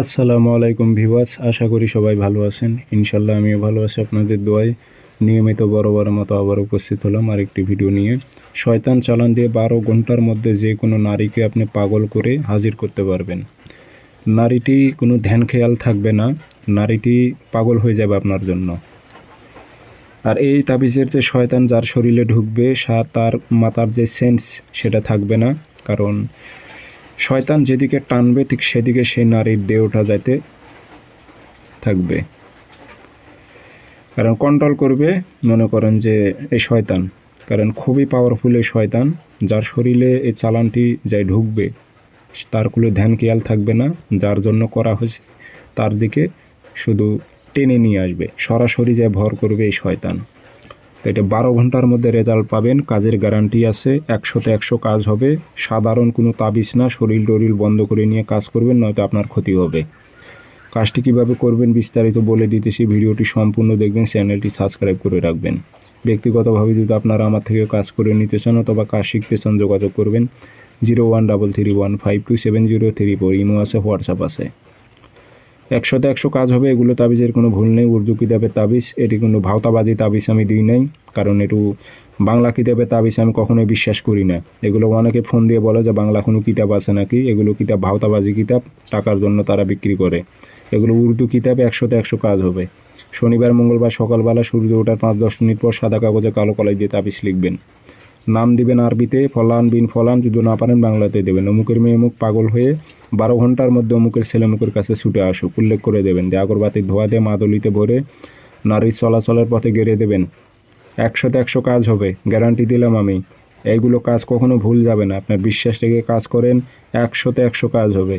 আসসালামু আলাইকুম ভিওয়াস আশা করি সবাই ভালো আছেন। ইনশাল্লাহ আমিও ভালো আছি আপনাদের দোয়ায়। নিয়মিত বড় মতো আবার উপস্থিত হলাম আরেকটি ভিডিও নিয়ে। শয়তান চালান দিয়ে বারো ঘণ্টার মধ্যে যে কোনো নারীকে আপনি পাগল করে হাজির করতে পারবেন। নারীটি কোনো ধ্যান খেয়াল থাকবে না, নারীটি পাগল হয়ে যাবে আপনার জন্য। আর এই তাবিজের যে শয়তান যার শরীরে ঢুকবে, সা তার মাথার যে সেন্স সেটা থাকবে না, কারণ শয়তান যেদিকে টানবে, ঠিক সেদিকে সেই নারীর দেহটা যাইতে থাকবে। কারণ কন্ট্রোল করবে, মনে করেন যে এই শয়তান। কারণ খুবই পাওয়ারফুল এই শয়তান, যার শরীরে এই চালানটি যাই ঢুকবে, তার কোনো ধ্যান খেয়াল থাকবে না। যার জন্য করা হয়েছে, তার দিকে শুধু টেনে নিয়ে আসবে। সরাসরি যে ভর করবে এই শয়তান। তো এটা বারো ঘণ্টার মধ্যে রেজাল্ট পাবেন, কাজের গ্যারান্টি আছে, একশোতে একশো কাজ হবে, সাধারণ কোনো তাবিজ না, শরীর টরিল বন্ধ করে নিয়ে কাজ করবেন, নয়তো আপনার ক্ষতি হবে। কাজটি কীভাবে করবেন বিস্তারিত বলে দিতেছি, ভিডিওটি সম্পূর্ণ দেখবেন, চ্যানেলটি সাবস্ক্রাইব করে রাখবেন। ব্যক্তিগতভাবে যদি আপনারা আমার থেকে কাজ করে নিতে চান অথবা কাজ শিখতে চান, যোগাযোগ করবেন, zero one double three one five two seven zero three four, imo আছে, হোয়াটসঅ্যাপ আছে। একশোতে একশো কাজ হবে, এগুলো তাবিজের কোনো ভুল নেই। উর্দু কিতাবের তাবিজ, এটি কোনো ভাওতাবাজি তাবিজ আমি দিই নাই, কারণ একটু বাংলা কিতাবের তাবিজ আমি কখনোই বিশ্বাস করি না। এগুলো অনেকে ফোন দিয়ে বলে যে, বাংলা কোনো কিতাব আছে নাকি? এগুলো কিতাব ভাওতাবাজি কিতাব, টাকার জন্য তারা বিক্রি করে। এগুলো উর্দু কিতাবে, একশোতে একশো কাজ হবে। শনিবার, মঙ্গলবার সকালবেলা সূর্য ওঠার পাঁচ দশ মিনিট পর সাদা কাগজে কালো কলাই দিয়ে তাবিজ লিখবেন। নাম দিবেন আরবিতে, ফলান বিন ফলান, যদি না পারেন বাংলাতে দেবেন। অমুকের মেয়ে মুখ পাগল হয়ে বারো ঘণ্টার মধ্যে অমুকের ছেলে মুখের কাছে ছুটে আসুক, উল্লেখ করে দেবেন। যে আগরবাতির ধোয়া দিয়ে মাদলিতে ভরে নারীর চলাচলের পথে গেড়ে দেবেন। একশোতে একশো কাজ হবে, গ্যারান্টি দিলাম আমি। এইগুলো কাজ কখনো ভুল যাবে না। আপনার বিশ্বাস থেকে কাজ করেন, একশোতে একশো কাজ হবে।